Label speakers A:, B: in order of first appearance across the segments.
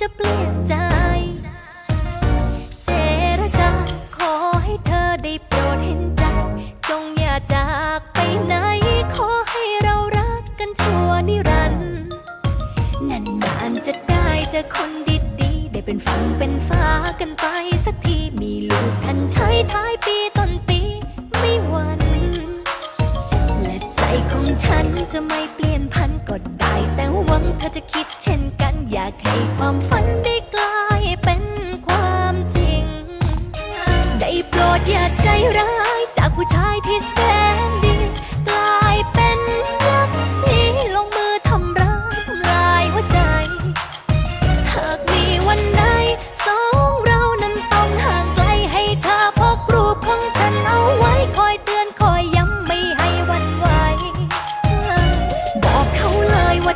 A: จะเปลี่ยนใจ เจรจาขอให้เธอได้โปรดเห็นใจ จงอย่าจากไปไหน ขอให้เรารักกันชั่วนิรันดร์นานๆจะได้จอคนดีๆได้เป็นฝันเป็นฟ้ากันไปสักทีมีลูกทันใช้ท้ายปีต้นปีไม่หวัน และใจของฉันจะไม่เปลี่ยนพันกด แต่หวังเธอจะคิดเช่นกันอยากให้ความฝันได้กลายเป็นความจริง ได้โปรดอย่าใจร้ายจากผู้ชายที่แสน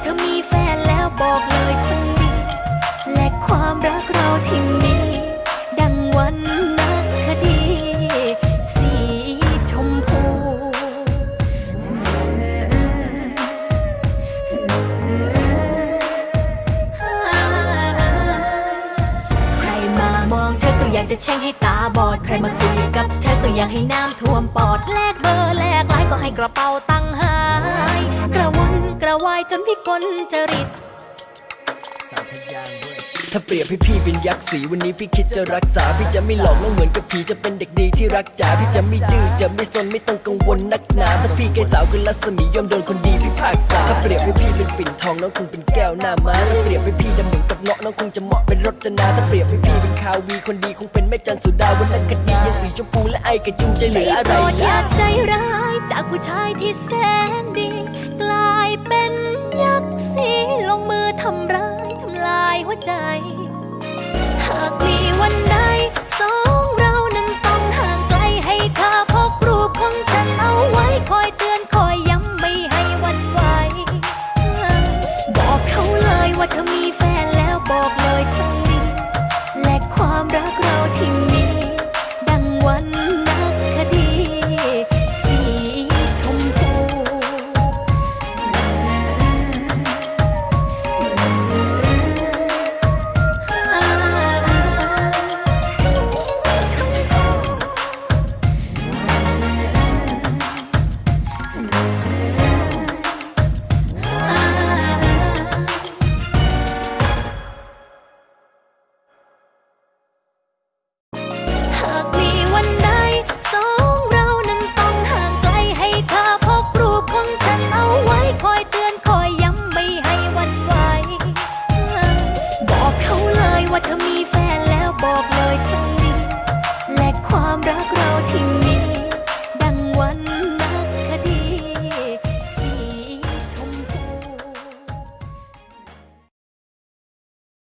A: ธอมีแฟนแล้วบอกเลยคนดีและความรักเราที่มีดังวันนักคดี สีชมพูใครมามองเธอก็อยากจะแช่งให้ตาบอด ใครมาคุยกับเธอก็อยากให้น้ำท่วมปอดแลกเบอร์แลกไลน์ก็ให้กระเป๋าตังค์หา วนกระวายจนที่กลจริต
B: สามพยางค์ด้วย
C: ถ้าเปรียบให้พี่เป็นยักษ์สีวันนี้พี่คิดจะรักษา พี่จะไม่หลอกน้องเหมือนกับผีจะเป็นเด็กดีที่รักจ๋าพี่จะไม่ดื้อจะไม่สนไม่ต้องกังวลนักหนาถ้าพี่แก่สาวคือรัศมียอมโดนคนดีพิพากษาถ้าเปรียบให้พี่เป็นปิ่นทองน้องคงเป็นแก้วหน้าม้าถ้าเปรียบให้พี่ดำเหมือนกับเงาะน้องคงจะเหมาะเป็นรจนาถ้าเปรียบให้พี่เป็นคาวีคนดีคงเป็นแม่จันสุดาวันนั้นคดียังสีชมพูและไอกระจุงจะเหลืออะไร
A: โปรดอย่า
C: ล่ะ
A: ใจร้ายจากผู้ชายที่แสนดีก ใจ หากมีวันใด